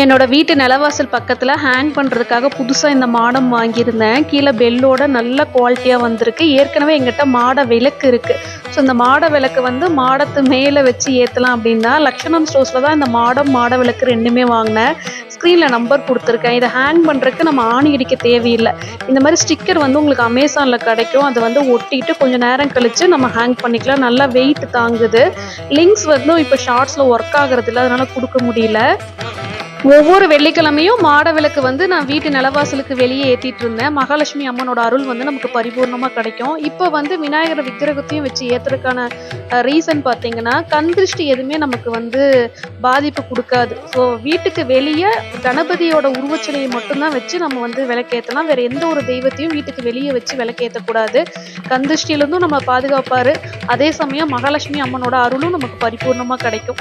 என்னோட வீட்டு நிலவாசல் பக்கத்தில் ஹேங் பண்ணுறதுக்காக புதுசாக இந்த மாடம் வாங்கியிருந்தேன். கீழே பெல்லோட நல்ல குவாலிட்டியாக வந்திருக்கு. ஏற்கனவே எங்கிட்ட மாட விளக்கு இருக்குது ஸோ இந்த மாட விளக்கு வந்து மாடத்து மேலே வச்சு ஏற்றலாம் அப்படின்னா லக்ஷணம் ஸ்டோர்ஸில் தான் இந்த மாடம் மாட விளக்கு ரெண்டுமே வாங்கினேன். ஸ்க்ரீனில் நம்பர் கொடுத்துருக்கேன். இதை ஹேங் பண்ணுறதுக்கு நம்ம ஆணி அடிக்க தேவையில்லை. இந்த மாதிரி ஸ்டிக்கர் வந்து உங்களுக்கு அமேசானில் கிடைக்கும். அதை வந்து ஒட்டிட்டு கொஞ்சம் நேரம் கழித்து நம்ம ஹேங் பண்ணிக்கலாம். நல்லா வெயிட் தாங்குது. லிங்க்ஸ் வந்து இப்போ ஷார்ட்ஸில் ஒர்க் ஆகுறது இல்லை கொடுக்க முடியல. ஒவ்வொரு வெள்ளிக்கிழமையும் மாட விளக்கு வந்து நான் வீட்டு நிலவாசலுக்கு வெளியே ஏற்றிட்டு இருந்தேன். மகாலட்சுமி அம்மனோட அருள் வந்து நமக்கு பரிபூர்ணமாக கிடைக்கும். இப்போ வந்து விநாயகர் விக்கிரகத்தையும் வச்சு ஏற்றுறதுக்கான ரீசன் பார்த்தீங்கன்னா கண் திருஷ்டி எதுவுமே நமக்கு வந்து பாதிப்பு கொடுக்காது. ஸோ வீட்டுக்கு வெளியே கணபதியோட உருவச்சிலையை மட்டும்தான் வச்சு நம்ம வந்து விளக்கேற்றலாம் வேறு எந்த ஒரு தெய்வத்தையும் வீட்டுக்கு வெளியே வச்சு விளக்கேற்றக்கூடாது கண் திருஷ்டியிலிருந்தும் நம்ம பாதுகாப்பார். அதே சமயம் மகாலட்சுமி அம்மனோட அருளும் நமக்கு பரிபூர்ணமாக கிடைக்கும்.